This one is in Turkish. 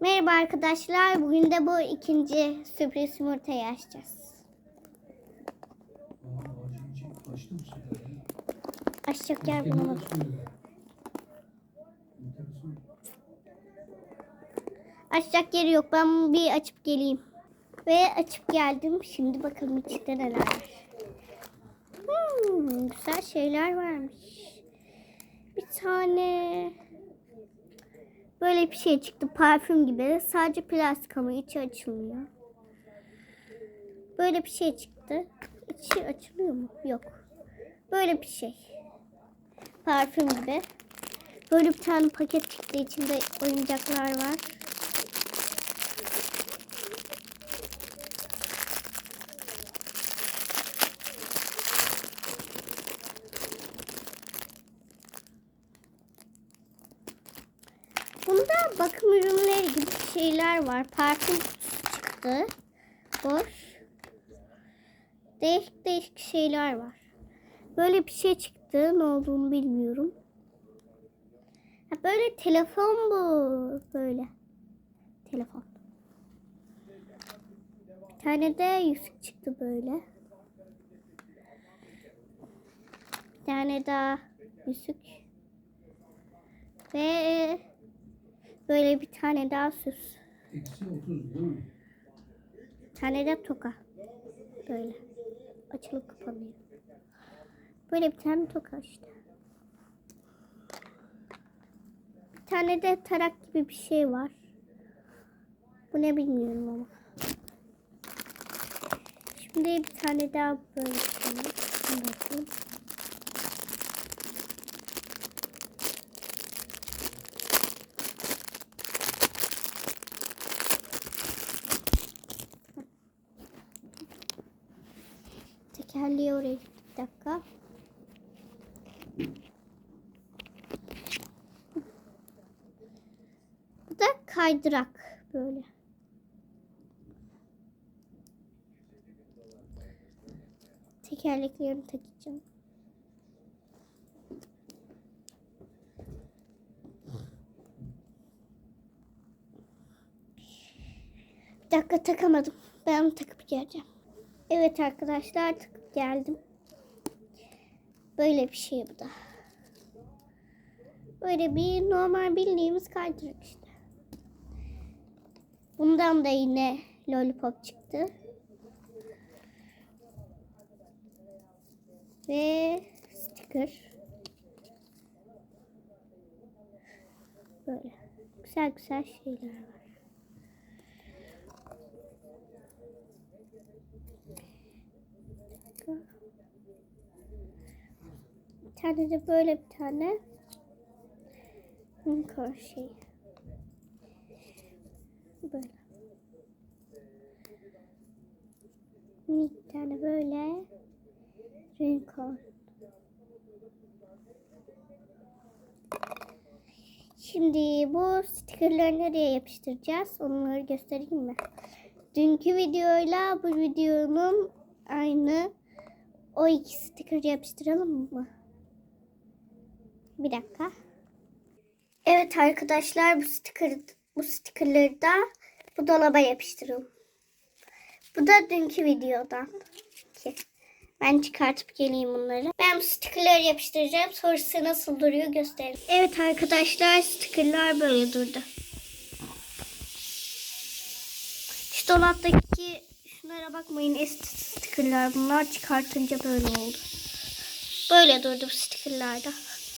Merhaba arkadaşlar. Bugün de bu ikinci sürpriz yumurtayı açacağız. Açacak yer bulamadım. Açacak yeri yok. Ben bir açıp geleyim. Ve açıp geldim. Şimdi bakalım içinde neler var. Hmm, güzel şeyler varmış. Bir tane böyle bir şey çıktı. Parfüm gibi. Sadece plastik ama içi açılmıyor. Böyle bir şey çıktı. İçi açılıyor mu? Yok. Böyle bir şey. Parfüm gibi. Böyle bir tane paket çıktı. İçinde oyuncaklar var. Bunda bakım ürünleri gibi şeyler var. Parfüm çıktı. Boş. Değişik değişik şeyler var. Böyle bir şey çıktı. Ne olduğunu bilmiyorum. Böyle telefon bu. Böyle. Telefon. Bir tane de yüzük çıktı böyle. Bir tane daha yüzük. Ve böyle bir tane daha süs. Eksi 30 değil mi? Bir tane de toka. Böyle. Açılıp kapanıyor. Böyle bir tane toka işte. Bir tane de tarak gibi bir şey var. Bu ne bilmiyorum ama. Şimdi bir tane daha böyle bir şey var. Tekerleği oraya gitti. Bir dakika. Bu da kaydırak böyle. Tekerleklerini takacağım. Bir dakika takamadım. Ben onu takıp geleceğim. Evet arkadaşlar takıp geldim. Böyle bir şey bu da. Böyle bir normal bildiğimiz kaydırak işte. Bundan da yine lollipop çıktı. Ve sticker. Böyle. Güzel güzel şeyler var. Tane de böyle bir tane şey. Böyle. Bir tane böyle unicorn. Şimdi bu stickerları nereye yapıştıracağız? Onları göstereyim mi? Dünkü videoyla bu videonun aynı o iki sticker yapıştıralım mı? Bir dakika. Evet arkadaşlar bu sticker bu stickerları da bu dolaba yapıştıralım. Bu da dünkü videodan. Ben çıkartıp geleyim bunları. Ben bu stickerları yapıştıracağım. Sonrası nasıl duruyor göstereyim. Evet arkadaşlar stickerlar böyle durdu. Şu dolaptaki şunlara bakmayın eski stickerlar bunlar çıkartınca böyle oldu. Böyle durdu bu stickerlarda.